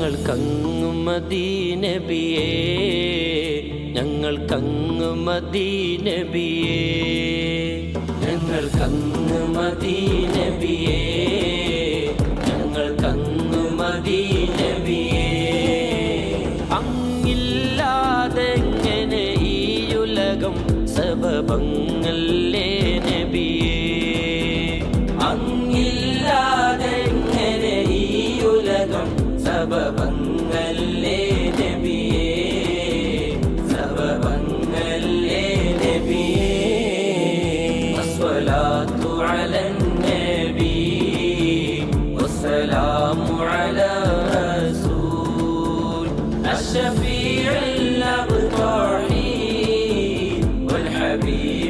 ഞങ്ങൾക്കങ്ങു മദീനബിയേ ഞങ്ങൾക്കങ്ങു മദീനബിയേ ഞങ്ങൾക്കങ്ങു മദീനബിയേ ഞങ്ങൾക്കങ്ങു മദീനബിയേ അങ്ങില്ലാതെങ്ങനെ ഈ ഉലകം സബബങ്ങല്ലേ الشفيع الأبطحين والحبيب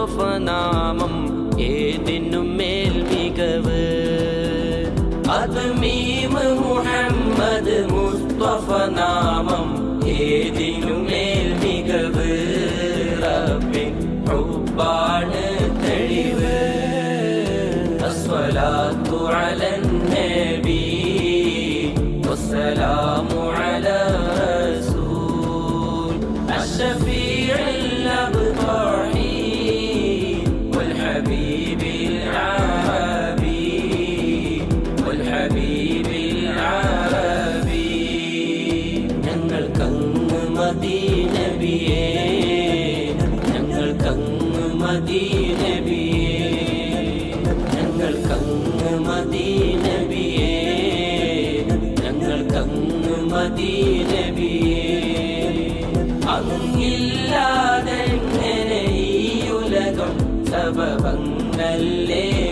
മുസ്തഫ നാമം ഏതിനും മേൽ മികവ് അദ്മീമ് മുഹമ്മദ് മുസ്തഫ നാമം ഏതിനും മേൽ മികവ് റബ്ബിൻ ഹുബ്ബാണ് തെളിവ് അസ്വലാത്തു അലൻ നബി والسلام على رسول الشفيع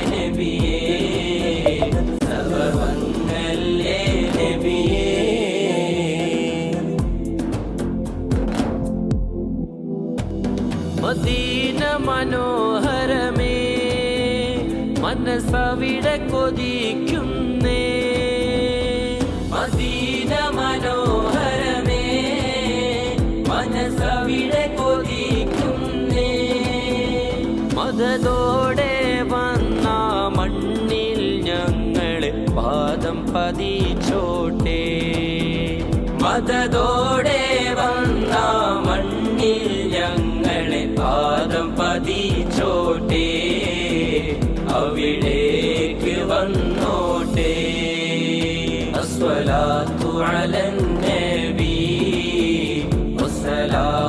നബിയേ. മദീന മനോഹരമേ. മനസ്സവിടെ കൊതിക്കുന്നേ ക്രോധത്തോടെ വന്ന മണ്ണിൽ ഞങ്ങളെ പാദം പതിച്ചോട്ടെ. മതത്തോടെ വന്ന മണ്ണിൽ ഞങ്ങളെ പാദം പതിച്ചോട്ടെ. അവിടേക്ക് വന്നോട്ടെ. അസ്വലാത്തു അലൻ നബി. വസ്സലാം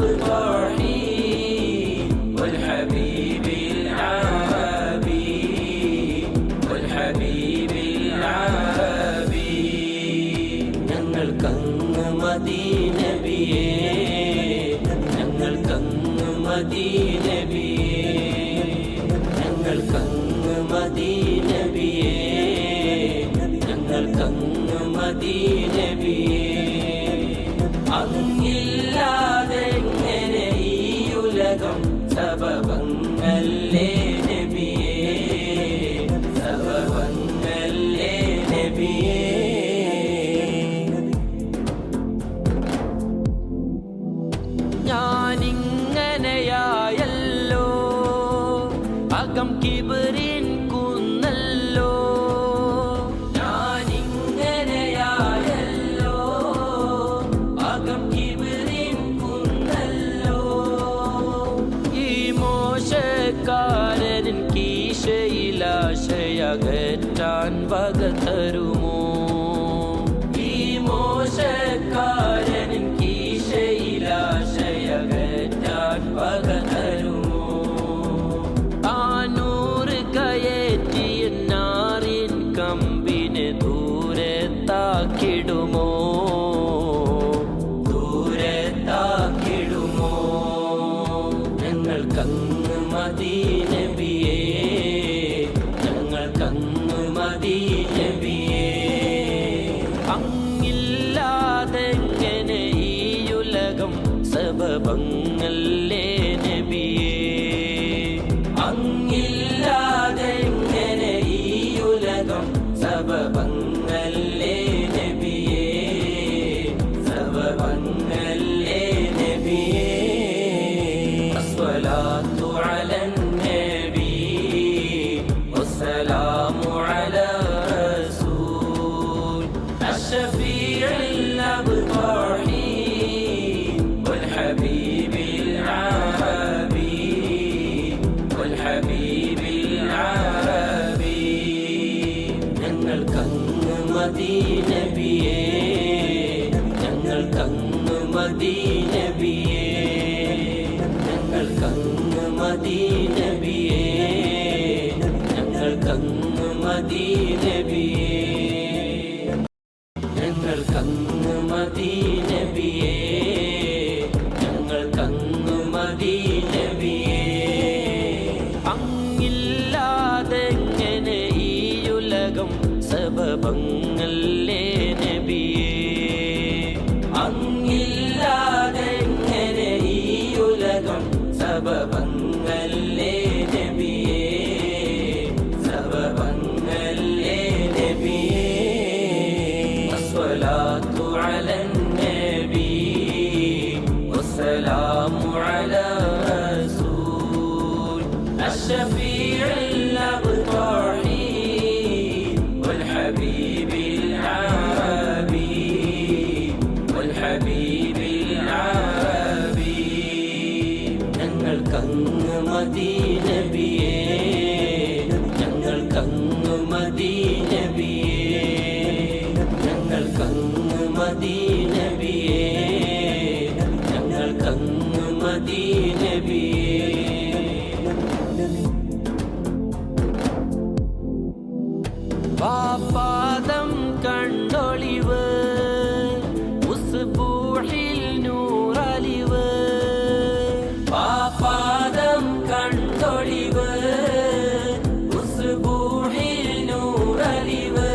the dark. The Madinah. മദീനബിയേ ഞങ്ങൾക്കങ്ങ് മദീനബിയേ. പാദം കണ്ടൊളിവ് ഉസ്ബൂഹിൽ നൂറലിവ്. പാദം കണ്ടൊളിവ് ഉസ്ബൂഹിൽ നൂറലിവ്.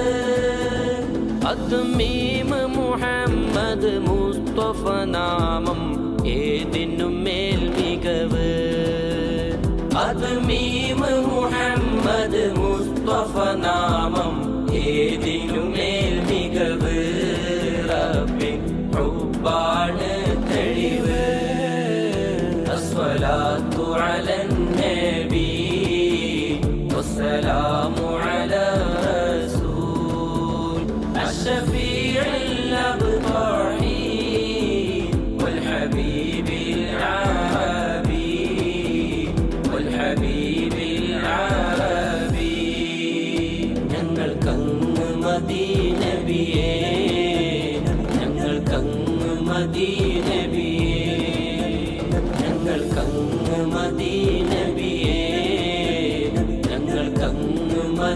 അതുമീമ മുഹമ്മദ് മുസ്തഫ നാമം ഏതിനും മേൽ മികവ് അത് മീമ് മുഹമ്മദ് മുസ്തഫ നാമം ഏതിനും മേൽ മികവ് റബ്ബിൻ ഹുബ്ബാണ് തെളിവ് അസ്വലാത്തു അലൻ നബി വസ്സലാമു അലൈഹി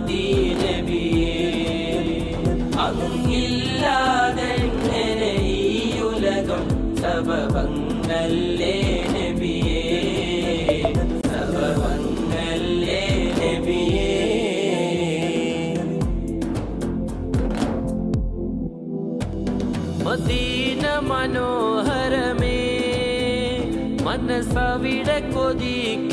മതി നബിയേ അങ്ങില്ലാതെ ഈ ഉലകം സബബങ്ങല്ലേ നബിയേ? സബബങ്ങല്ലേ നബിയേ. മദീന മനോഹരമേ മനസ്സവിടെ കൊതിക്ക.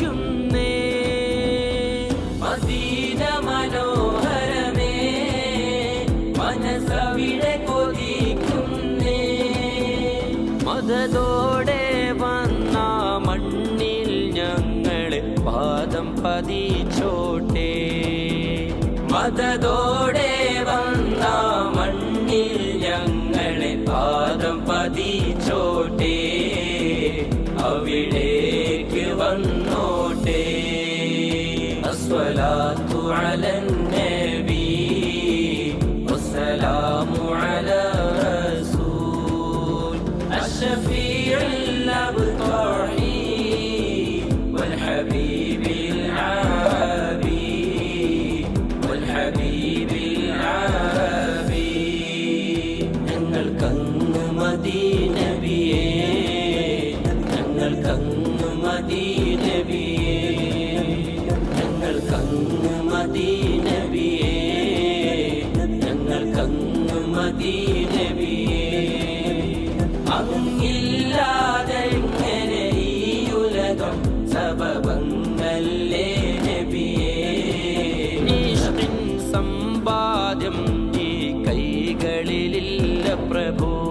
пребуде.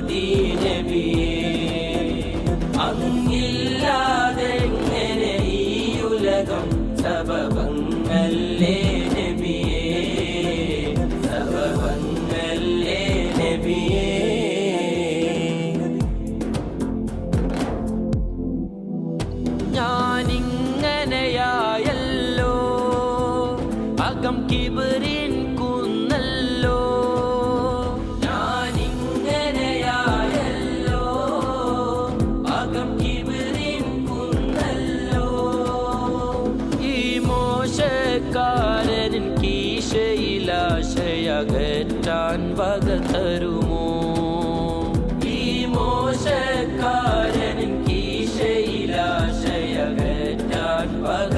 دين بي 把。